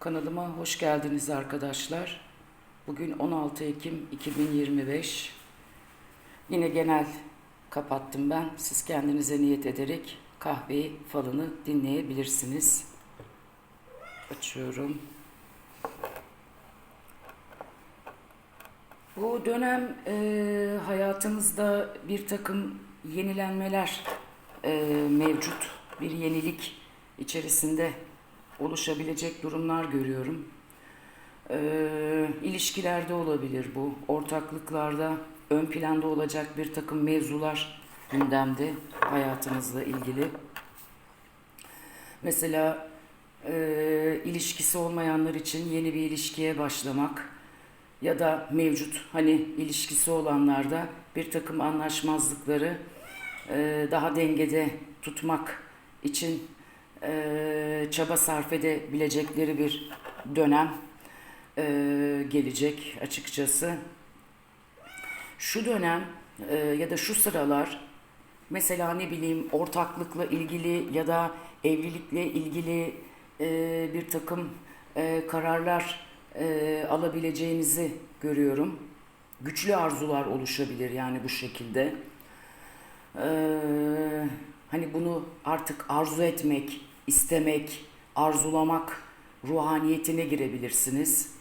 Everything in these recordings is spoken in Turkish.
Kanalıma hoş geldiniz arkadaşlar. Bugün 16 Ekim 2025. Yine genel kapattım ben. Siz kendinize niyet ederek kahveyi falını dinleyebilirsiniz. Açıyorum. Bu dönem e, hayatımızda bir takım yenilenmeler e, mevcut. Bir yenilik içerisinde oluşabilecek durumlar görüyorum. E, ilişkilerde olabilir bu. Ortaklıklarda ön planda olacak bir takım mevzular gündemde hayatınızla ilgili. Mesela e, ilişkisi olmayanlar için yeni bir ilişkiye başlamak ya da mevcut hani ilişkisi olanlarda bir takım anlaşmazlıkları e, daha dengede tutmak için e, çaba sarf edebilecekleri bir dönem e, gelecek açıkçası. Şu dönem e, ya da şu sıralar mesela ne bileyim ortaklıkla ilgili ya da evlilikle ilgili e, bir takım e, kararlar e, alabileceğinizi görüyorum. Güçlü arzular oluşabilir yani bu şekilde. Ee, hani bunu artık arzu etmek, istemek, arzulamak ruhaniyetine girebilirsiniz.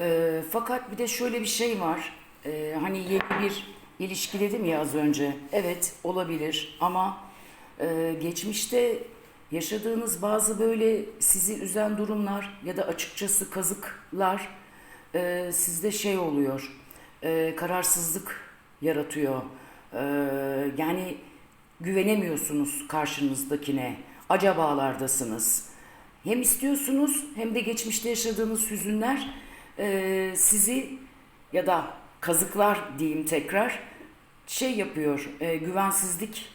Ee, fakat bir de şöyle bir şey var. Ee, hani yeni bir ilişki dedim ya az önce. Evet olabilir ama e, geçmişte yaşadığınız bazı böyle sizi üzen durumlar ya da açıkçası kazıklar e, sizde şey oluyor. E, kararsızlık yaratıyor. E, yani güvenemiyorsunuz karşınızdakine. Acabalardasınız. Hem istiyorsunuz hem de geçmişte yaşadığınız hüzünler e, sizi ya da kazıklar diyeyim tekrar şey yapıyor. E, güvensizlik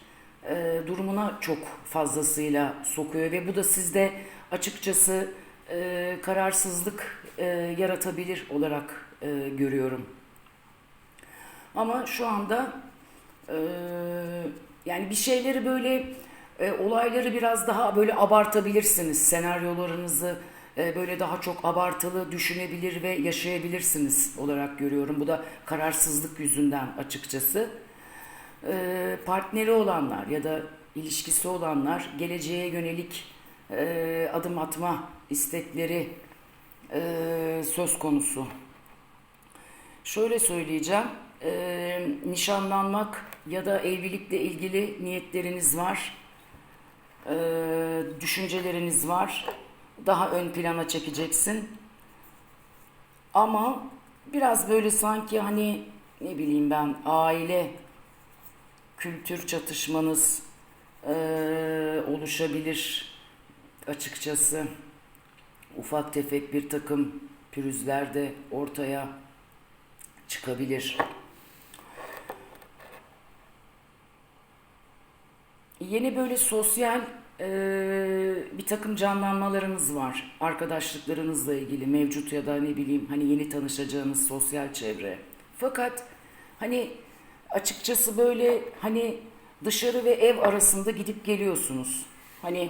e, durumuna çok fazlasıyla sokuyor ve bu da sizde açıkçası e, kararsızlık e, yaratabilir olarak e, görüyorum. Ama şu anda e, yani bir şeyleri böyle e, olayları biraz daha böyle abartabilirsiniz. Senaryolarınızı e, böyle daha çok abartılı düşünebilir ve yaşayabilirsiniz olarak görüyorum. Bu da kararsızlık yüzünden açıkçası. E, partneri olanlar ya da ilişkisi olanlar geleceğe yönelik e, adım atma istekleri e, söz konusu. Şöyle söyleyeceğim, e, nişanlanmak ya da evlilikle ilgili niyetleriniz var, e, düşünceleriniz var, daha ön plana çekeceksin. Ama biraz böyle sanki hani ne bileyim ben aile kültür çatışmanız e, oluşabilir açıkçası. Ufak tefek bir takım pürüzler de ortaya çıkabilir. Yeni böyle sosyal e, bir takım canlanmalarınız var. Arkadaşlıklarınızla ilgili mevcut ya da ne bileyim hani yeni tanışacağınız sosyal çevre. Fakat hani açıkçası böyle hani dışarı ve ev arasında gidip geliyorsunuz. Hani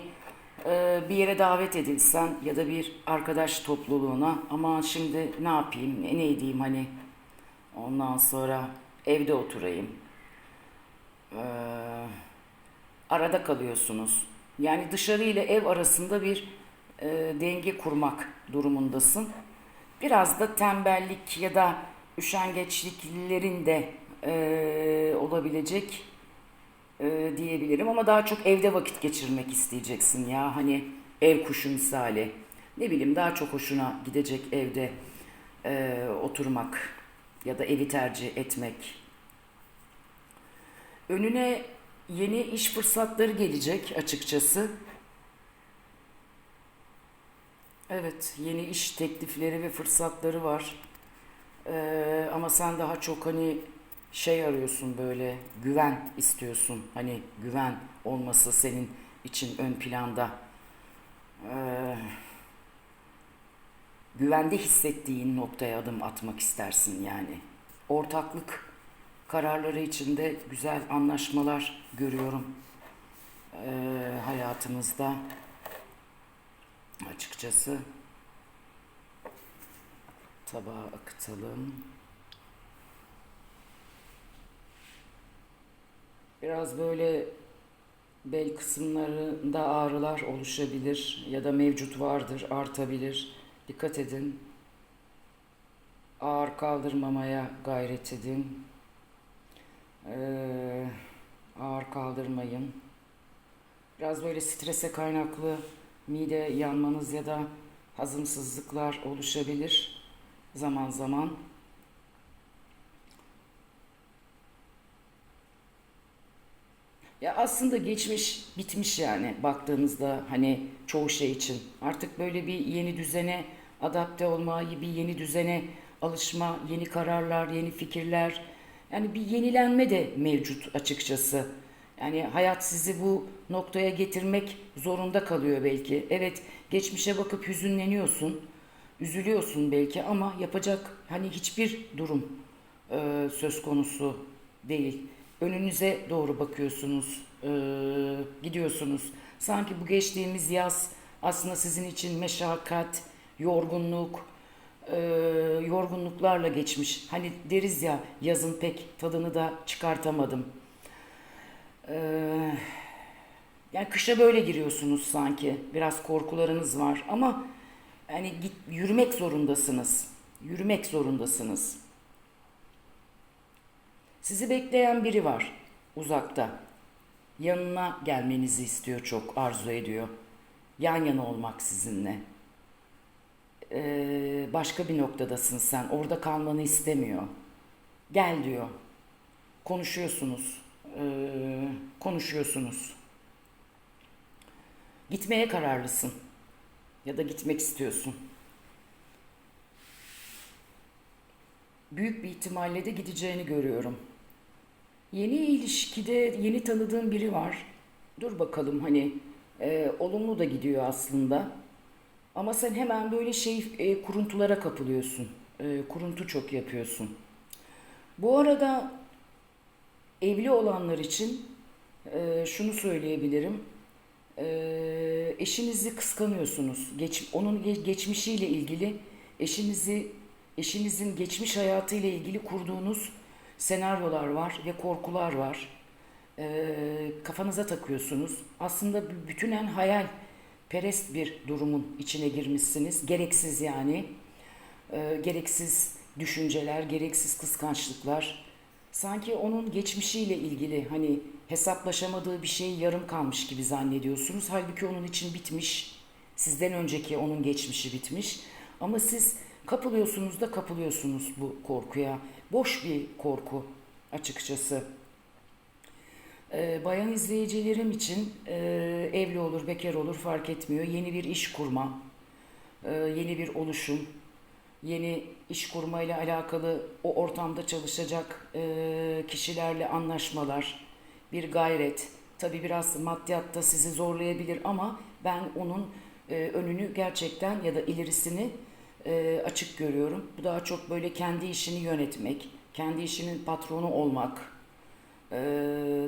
e, bir yere davet edilsen ya da bir arkadaş topluluğuna ama şimdi ne yapayım ne, ne edeyim hani ondan sonra evde oturayım. Ee, arada kalıyorsunuz. Yani dışarı ile ev arasında bir e, denge kurmak durumundasın. Biraz da tembellik ya da üşengeçliklerin de e, olabilecek e, diyebilirim. Ama daha çok evde vakit geçirmek isteyeceksin ya. Hani ev kuşu misali. Ne bileyim daha çok hoşuna gidecek evde e, oturmak ya da evi tercih etmek. Önüne yeni iş fırsatları gelecek açıkçası. Evet, yeni iş teklifleri ve fırsatları var. Ee, ama sen daha çok hani şey arıyorsun böyle güven istiyorsun. Hani güven olması senin için ön planda. Ee, güvende hissettiğin noktaya adım atmak istersin yani. Ortaklık kararları içinde güzel anlaşmalar görüyorum ee, hayatınızda. açıkçası. Tabağa akıtalım. Biraz böyle bel kısımlarında ağrılar oluşabilir ya da mevcut vardır, artabilir. Dikkat edin. Ağır kaldırmamaya gayret edin. Ee, ağır kaldırmayın. Biraz böyle strese kaynaklı mide yanmanız ya da hazımsızlıklar oluşabilir zaman zaman. Ya aslında geçmiş bitmiş yani baktığınızda hani çoğu şey için. Artık böyle bir yeni düzene adapte olma, bir yeni düzene alışma, yeni kararlar, yeni fikirler. Yani bir yenilenme de mevcut açıkçası. Yani hayat sizi bu noktaya getirmek zorunda kalıyor belki. Evet, geçmişe bakıp hüzünleniyorsun, üzülüyorsun belki ama yapacak hani hiçbir durum e, söz konusu değil. Önünüze doğru bakıyorsunuz, e, gidiyorsunuz. Sanki bu geçtiğimiz yaz aslında sizin için meşakkat, yorgunluk, e, yorgunluklarla geçmiş. Hani deriz ya yazın pek tadını da çıkartamadım. E, yani kışa böyle giriyorsunuz sanki. Biraz korkularınız var ama yani git yürümek zorundasınız. Yürümek zorundasınız. Sizi bekleyen biri var uzakta. Yanına gelmenizi istiyor çok, arzu ediyor. Yan yana olmak sizinle. Ee, başka bir noktadasın sen. Orada kalmanı istemiyor. Gel diyor. Konuşuyorsunuz. Ee, konuşuyorsunuz. Gitmeye kararlısın. Ya da gitmek istiyorsun. Büyük bir ihtimalle de gideceğini görüyorum. Yeni ilişkide yeni tanıdığım biri var. Dur bakalım hani e, olumlu da gidiyor aslında. Ama sen hemen böyle şey e, kuruntulara kapılıyorsun. E, kuruntu çok yapıyorsun. Bu arada evli olanlar için e, şunu söyleyebilirim. E, eşinizi kıskanıyorsunuz. Geç, onun ge- geçmişiyle ilgili eşinizi eşinizin geçmiş hayatıyla ilgili kurduğunuz senaryolar var ve korkular var. E, kafanıza takıyorsunuz. Aslında bütünen hayal perest bir durumun içine girmişsiniz. Gereksiz yani. E, gereksiz düşünceler, gereksiz kıskançlıklar. Sanki onun geçmişiyle ilgili hani hesaplaşamadığı bir şey yarım kalmış gibi zannediyorsunuz. Halbuki onun için bitmiş. Sizden önceki onun geçmişi bitmiş. Ama siz kapılıyorsunuz da kapılıyorsunuz bu korkuya. Boş bir korku açıkçası. Ee, bayan izleyicilerim için e, evli olur, bekar olur fark etmiyor. Yeni bir iş kurma, e, yeni bir oluşum, yeni iş kurma ile alakalı o ortamda çalışacak e, kişilerle anlaşmalar, bir gayret. Tabi biraz maddiyatta sizi zorlayabilir ama ben onun önünü gerçekten ya da ilerisini açık görüyorum. Bu daha çok böyle kendi işini yönetmek, kendi işinin patronu olmak. E,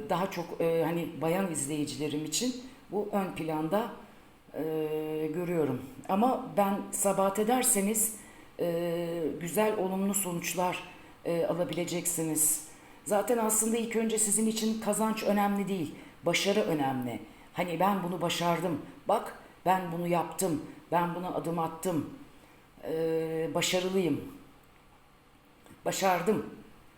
daha çok e, hani bayan izleyicilerim için bu ön planda e, görüyorum. Ama ben sabat ederseniz e, güzel olumlu sonuçlar e, alabileceksiniz. Zaten aslında ilk önce sizin için kazanç önemli değil, başarı önemli. Hani ben bunu başardım, bak ben bunu yaptım, ben buna adım attım, e, başarılıyım, başardım.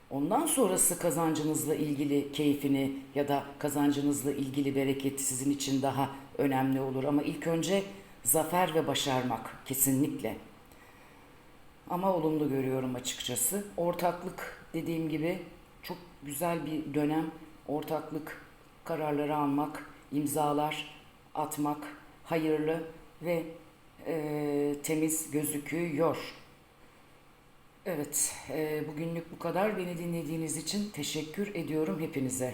Ondan sonrası kazancınızla ilgili keyfini ya da kazancınızla ilgili bereketi sizin için daha önemli olur. Ama ilk önce zafer ve başarmak kesinlikle. Ama olumlu görüyorum açıkçası. Ortaklık dediğim gibi çok güzel bir dönem. Ortaklık kararları almak, imzalar atmak hayırlı ve e, temiz gözüküyor. Evet, e, bugünlük bu kadar. Beni dinlediğiniz için teşekkür ediyorum hepinize.